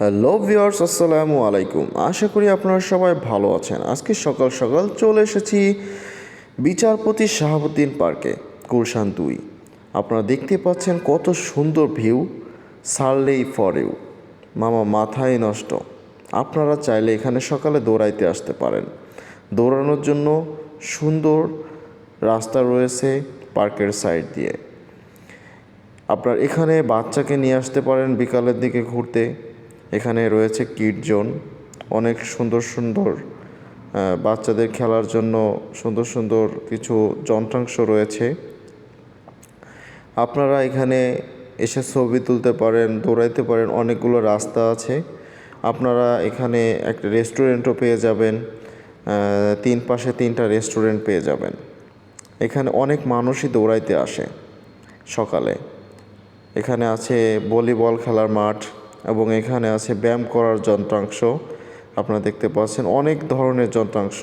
Hello viewers, আসসালামু আলাইকুম। আশা করি আপনারা সবাই ভালো আছেন। আজকে সকাল সকাল চলে এসেছি বিচারপতি শাহাবুদ্দিন পার্কে, গুলশান দুই। আপনারা দেখতে পাচ্ছেন কত সুন্দর ভিউ, সারলেই ফরেও। মামা, মাথায় নষ্ট। আপনারা চাইলে এখানে সকালে দৌড়াইতে আসতে পারেন। দৌড়ানোর জন্য সুন্দর রাস্তা রয়েছে পার্কের সাইড দিয়ে। আপনার এখানে বাচ্চাকে নিয়ে আসতে পারেন বিকালের দিকে ঘুরতে। এখানে রয়েছে কিড জোন। অনেক সুন্দর সুন্দর বাচ্চাদের খেলার জন্য সুন্দর সুন্দর কিছু যন্ত্রাংশ রয়েছে। আপনারা এখানে এসে ছবি তুলতে পারেন, দৌড়াইতে পারেন, অনেকগুলো রাস্তা আছে। আপনারা এখানে একটা রেস্টুরেন্টও পেয়ে যাবেন তিন পাশে তিনটা রেস্টুরেন্ট পেয়ে যাবেন। এখানে অনেক মানুষই দৌড়াইতে আসে সকালে। এখানে আছে ভলিবল খেলার মাঠ এবং এখানে আছে ব্যায়াম করার যন্ত্রাংশ। আপনারা দেখতে পাচ্ছেন অনেক ধরনের যন্ত্রাংশ।